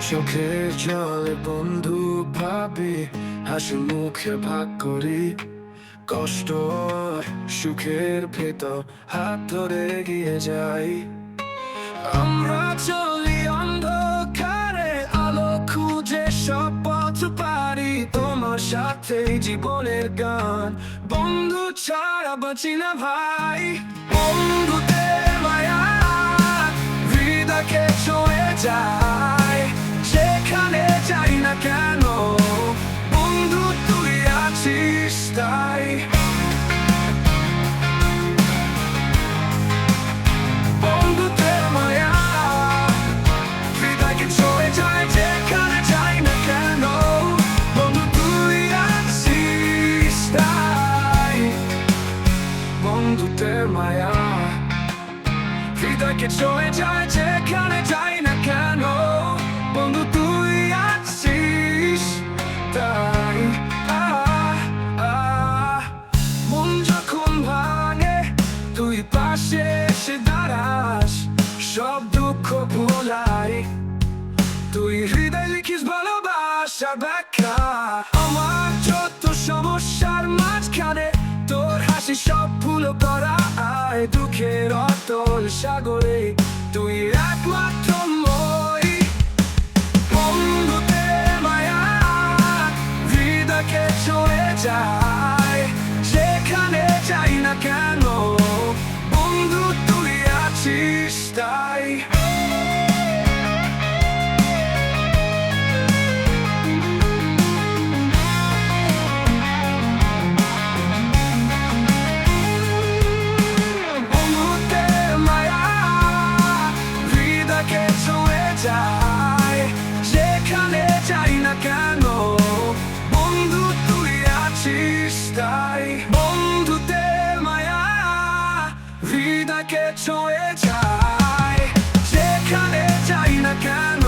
চোখের জলে বন্ধু ভাবি, হাসি মুখে ভাগ করি। কষ্ট সুখের ভেতর হাত ধরে এগিয়ে যাই। আমরা চলি অন্ধকারে, আলো খুঁজে সব পথ পারি। তোমার সাথে জীবনের গান, বন্ধু ছাড়া বাঁচি না ভাই। আছিস তাই বন্ধুদের মায়া হৃদয়কে ছুঁয়ে যায় যেখানে যাই না কেন পাশে এসে দাঁড়াস, সব দুঃখ ভুলাই। তুই হৃদয় লিখিস ভালোবাসার ব্যাখ্যা। আমার যত সমস্যার মাঝখানে তোর হাসি সব ভুলো আয় দুঃখের অতল সাগরে তুই একমাত্র মই। মায়া, হৃদয়কে ছুঁয়ে যায় যেখানে যাই না কেন বন্ধু তুই আছিস তাই বন্ধুতে মায়া হৃদয়কে ছয়ে যায় যেখানে যাই না কেন